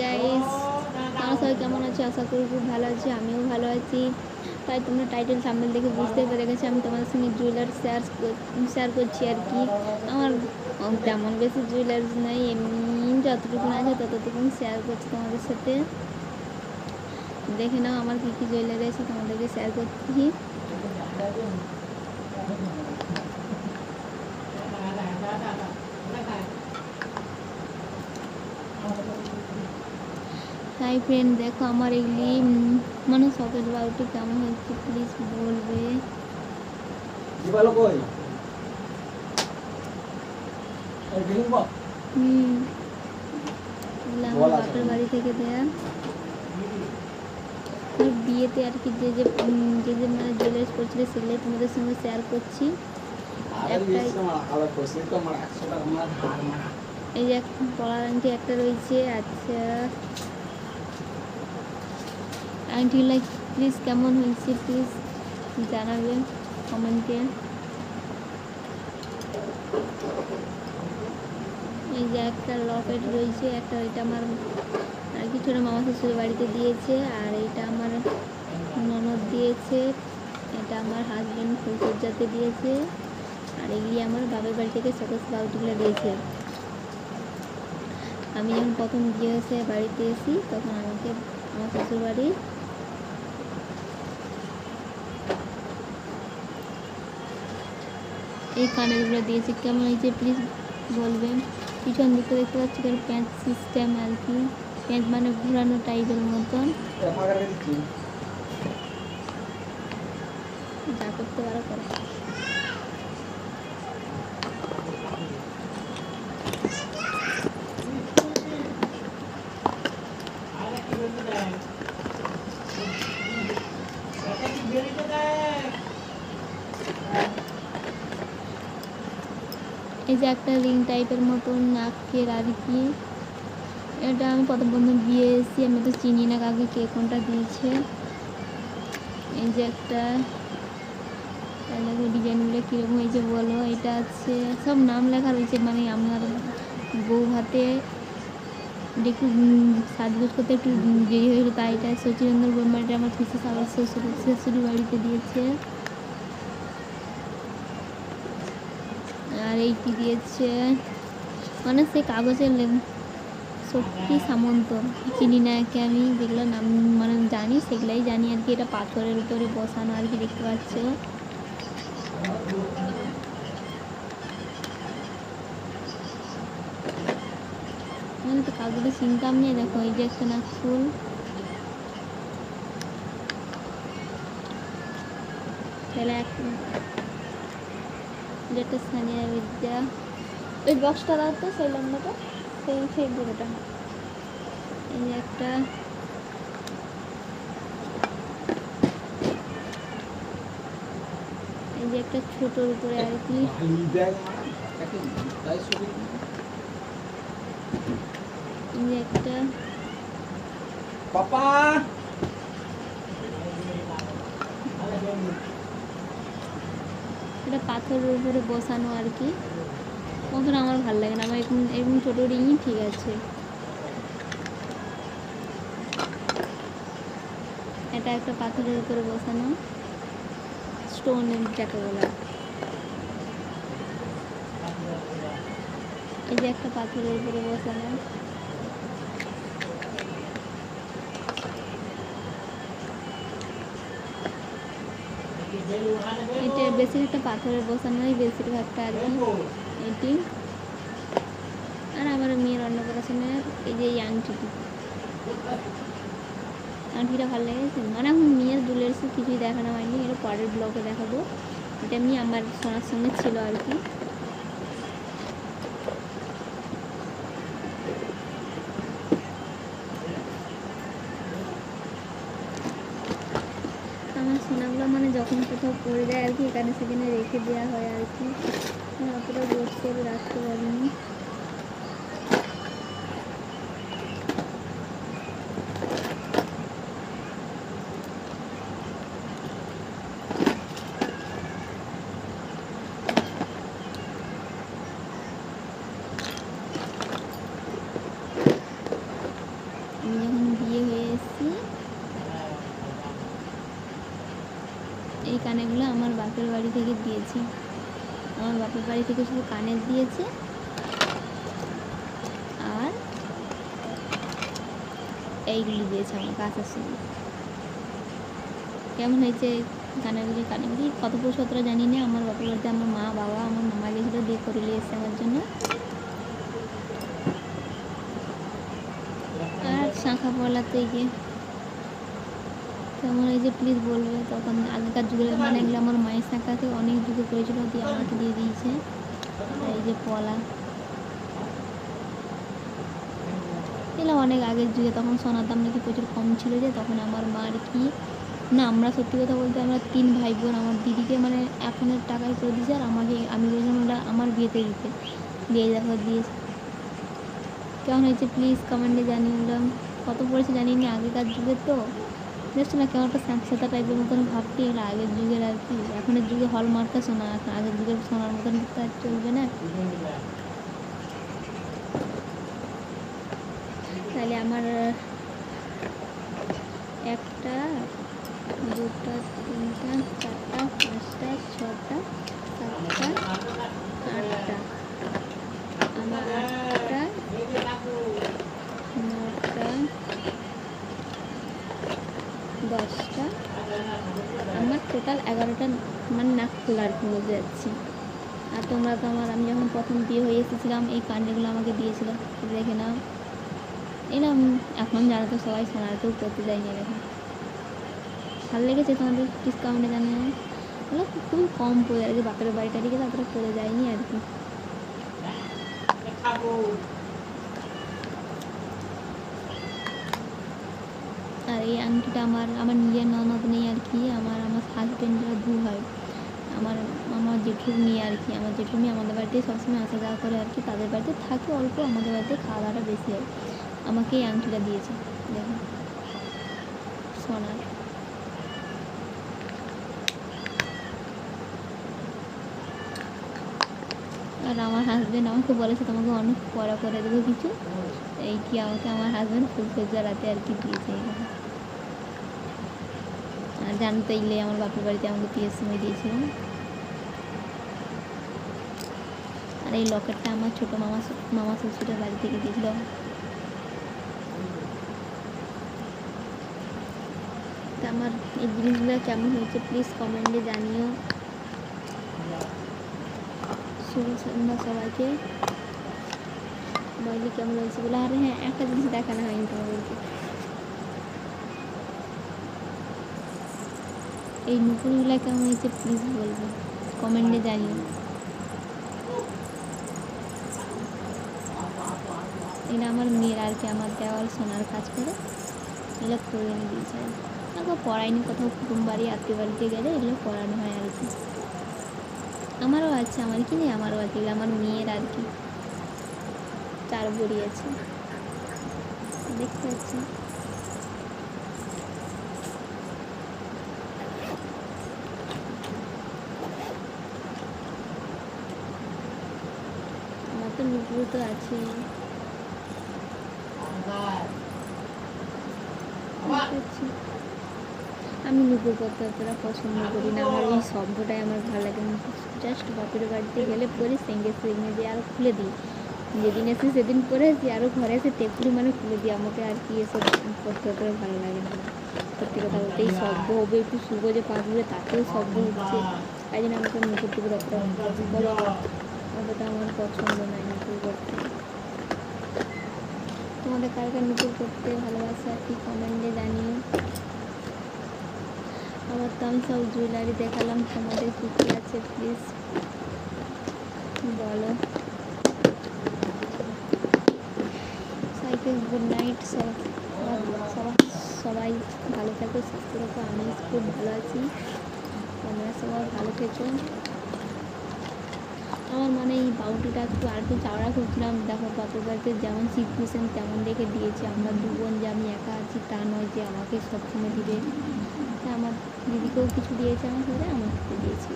Guys তোমরা সবাই কেমন আছো? আশা করি খুব ভালো আছি, আমিও ভালো আছি। তাই তোমরা টাইটেল সামনে দেখে বুঝতে পেরে গেছি, আমি তোমাদের সঙ্গে জুয়েলার শেয়ার শেয়ার করছি আর কি। আমার তেমন বেশি জুয়েলার্স নেই, এমনি যতটুকু আছে ততটুকু শেয়ার করছি তোমাদের সাথে। দেখে নাও আমার কী কী জুয়েলারি আছে, তোমাদেরকে শেয়ার করছি। হাই ফ্রেন্ড দেখো আমার এগুলি মানে সকেট বাউটি কেমন হচ্ছে প্লিজ বলবে। হুম। আমার বাপের বাড়ি থেকে দেয়া। বিয়েতে আর কি যে যে যে যে মানে জুয়েলার্স করছিল সেগুলোই তোমাদের সঙ্গে শেয়ার করছি। একটাই- দিস আমার আলাদা কইছে তো আমার 100 টাকা আমার ধার মারা। এই যে আংটি একটা রয়েছে আচ্ছা। আংটিগুলো প্লিজ কেমন হয়েছে প্লিজ জানাবে কমেন্টে এই যে একটা লকেট রয়েছে, একটা এটা আমার, আর কি ছোটো মামা শ্বশুর বাড়িতে দিয়েছে, আর এটা আমার ননদ দিয়েছে, এটা আমার হাজব্যান্ড ফুলসজ্জাতে দিয়েছে, আর এগুলি আমার বাবার বাড়ি থেকে সকস বাউটিগুলো দিয়েছে। আমি যখন প্রথম হয়েছে বাড়িতে এসি তখন আমাকে, আমার শ্বশুর এই কানেরগুলো দিয়েছে। কেমন হয়েছে প্লিজ বলবেন। পিছন দিকে দেখতে পাচ্ছি এখানে প্যান্ট সিস্টেম আর কি। প্যান্ট মানে ঘোরানো টাইপের মতন। যা করতে পারো, করো। এই যে একটা রিং টাইপের মতন নাকের আর কি। এটা আমি প্রথম প্রথম বিয়ে এসেছি আমি তো চিনি না কাকে কে কোনটা দিয়েছে। এই যে একটা দেখো ডিজাইনগুলো কীরকম হয়েছে বলো, এটা আছে, সব নাম লেখা রয়েছে মানে আমার বউ হাতে। একটু সাজগোজ করতে একটু দেরি হয়ে গেলো, তাই এটা সচিরেন্দ্র ব্রহ্মাটা আমার পিসি শ্বশুর বাড়িতে দিয়েছে। আর এই কি দিয়েছে? মানে সে কাগজের শক্তি সামন্ত। চিনি না একে আমি, যেগুলো নাম মানে জানি, সেগুলাই জানি আর কি। এটা পাথরের উপরে বসানো আর কি, দেখতে পাচ্ছ? আমি তো কাগজটা চিনতাম নিয়ে দেখো, এই যে একটা নাক ফুল। তাহলে যেটা স্থানীয় বিদ্যা। ওই বক্সটা দাও তো, সেই লম্বাটা সেই সেই বুড়োটা এই একটা। এই যে একটা ছোটোর উপরে আর কি। একটা। পাপা! এটা পাথরের উপরে বসানো আর কি। মতন আমার ভালো লাগে না। আমার এরকম এরকম ছোটো রিংই ঠিক আছে। এটা একটা পাথরের উপরে বসানো। স্টোন যাকে বলা। এই যে একটা পাথরের উপরে বসানো। এটা বেশিরভাগটা পাথরের বসানোই বেশিরভাগটা আর কি এটি। আর আমার মেয়ের অন্নপ্রাশনের এই যে এই আংটিটি আংটিটা ভালো লেগেছে। মানে আমার মেয়ের দুলের সে কিছুই দেখানো হয়নি এটা পরের ব্লগে দেখাবো। এটা আমি আমার সোনার সঙ্গে ছিল আর কি আমার সোনাগুলো মানে যখন কোথাও পড়ে যায় আর কি, এখানে সেখানে রেখে দেওয়া হয় আর কি। আমি অতটা বোধ করে রাখতে পারিনি কানেরগুলো আমার বাপের বাড়ি থেকে দিয়েছে। আমার বাপের বাড়ি থেকে শুধু কানের দিয়েছে। আর এইগুলি দিয়েছে আমাকে আসার সময় কেমন হয়েছে কানেরগুলি কানেরগুলি কত অতটা জানি না। আমার বাপের বাড়িতে আমার মা, বাবা, আমার মামা গেছিল দিয়ে করে এসছে আমার জন্য। আর শাঁখা পলাতে গিয়ে কেমন হয়েছে প্লিজ বলবে তখন আগেকার যুগের মানে এগুলো আমার মায়ের শাঁখাতে অনেক যুগে করেছিল দিয়ে আমাকে দিয়ে দিয়েছে। আর এই যে পলা। এগুলো অনেক আগের যুগে তখন সোনার দাম নাকি প্রচুর কম ছিল যে তখন আমার মা আর কি? না আমরা সত্যি কথা বলতে আমরা তিন ভাই বোন আমার দিদিকে মানে এখনের টাকায় করে দিয়েছে আর আমাকে আমি বলেছিলাম ওটা আমার বিয়েতে দিতে। দিয়ে দেখো দিয়েছে। কেমন হয়েছে প্লিজ কমেন্টে জানিয়ে দিলাম কত পড়েছে জানি না আগেকার যুগের তো? দেখছ না কেমন একটা স্যাঁতস্যাঁতা টাইপের মতন ভাবছি এগুলো আগের যুগের আর কি এখনের যুগে হল মার্কা সোনা এখন আগের যুগের সোনার মতন তো আর চলবে না তাহলে আমার একটা, দুটা, তিনটা, চারটা, পাঁচটা, ছটা, সাতটা, আটটা। আমার আটটা নটা দশটা আমার টোটাল এগারোটা মানে নাক খোলার বলতে যাচ্ছি। আর তোমরা তো আমার, আমি যখন প্রথম বিয়ে হয়ে এসেছিলাম, এই কাণ্ডগুলো আমাকে দিয়েছিল। দেখে নাও। এরকম এখন যারা তো সবাই সোনাতেও করতে যায়নি এরকম ভালো লেগেছে তোমাদের ডিসকাউন্টে জানিয়ে ওগুলো খুবই কম পড়ে আর কি বাপের বাড়িটা দিকে তারপরে পড়ে যায়নি আর কি। এই আংটিটা আমার আমার নিজের ননদ নেই আর কি, আমার আমার হাজবেন্ডের ভু হয় আমার আমার নিয়ে আর কি, আমার নিয়ে আমাদের বাড়িতে সবসময় আসা যাওয়া করে আর কি, তাদের বাড়িতে থাকে অল্প, আমাদের বাড়িতে খাওয়া দাওয়াটা বেশি হয়। আমাকে এই আংটিটা দিয়েছে দেখুন সোনার। আর আমার হাজবেন্ড আমাকে বলেছে, তোমাকে অনেক পড়া করে দেবো কিছু। এই কি আমাকে আমার হাজবেন্ড ফুলসজ্জা রাতে আর কি দিয়েছে আর জানতে ইলে আমার বাপের বাড়িতে আমাকে বিয়ের সময় দিয়েছিল। আর এই লকেটটা আমার ছোটো মামা মামা শ্বশুরের বাড়ি থেকে দিয়েছিল। তা আমার এই জিনিসগুলো কেমন হয়েছে প্লিজ কমেন্টে জানিও। শুভ সন্ধ্যা সবাইকে। বলি কেমন হয়েছে বলে? আরে হ্যাঁ একটা জিনিস দেখানো হয়নি তোমাদেরকে। এই নুপুরগুলো কেমন হয়েছে প্লিজ বলবে কমেন্টে জানিও। এটা আমার মেয়ের আর কি আমার দেওয়াল, সোনার কাজ করে, এগুলো করে এনে দিয়েছে। আমাকে পড়ায়নি কোথাও, কুটুম বাড়ি, আত্মীয় বাড়িতে গেলে এগুলো পড়ানো হয় আর কি। আমারও আছে, আমার কি নেই, আমারও আছে, এগুলো আমার মেয়ের আর কি। চার বড়ি আছে। দেখতে পাচ্ছি তো নুপুর তো আছে। আমি নুপুর করতে অতটা পছন্দ করি না। আমার ওই শব্দটাই আমার ভালো লাগে জাস্ট বাপের বাড়িতে গেলে পরে সেঙ্গে সেঙ্গে দিয়ে আরও খুলে দিই। যেদিন এসে সেদিন পরে আসি আরও ঘরে এসে টেপুরি মানে খুলে দিই। আমাকে আর কি এসব করতে অতটা ভালো লাগে না। সত্যি কথা বলতে এই শব্দ হবে, একটু শুভ যে পাখলে তাতেও শব্দ উঠছে তাই জন্য আমাকে নুপুর টুকুর বলো অতটা আমার পছন্দ নয় নুপুর করতে। তোমাদের কার কার নুপুর করতে ভালোবাসে আর কি কমেন্টে জানিও। আমার তো আমি সব জুয়েলারি দেখালাম, তোমাদের কী কী আছে প্লিজ বলো। সাইকেল গুড নাইট সবাই সবাই ভালো থাকো, সুস্থ থাকো, আমি খুব ভালো আছি। তোমরা সবাই ভালো থেকো। আমার মানে এই বাউটিটা একটু আর একটু চাওড়া করছিলাম দেখো বাড়িতে যেমন সিচুয়েশান তেমন রেখে দিয়েছে। আমরা দু বোন যে আমি একা আছি তা নয় যে আমাকে সবসময় দিবে। আমার দিদিকেও কিছু দিয়েছে আমার সাথে আমাকে দিয়েছে।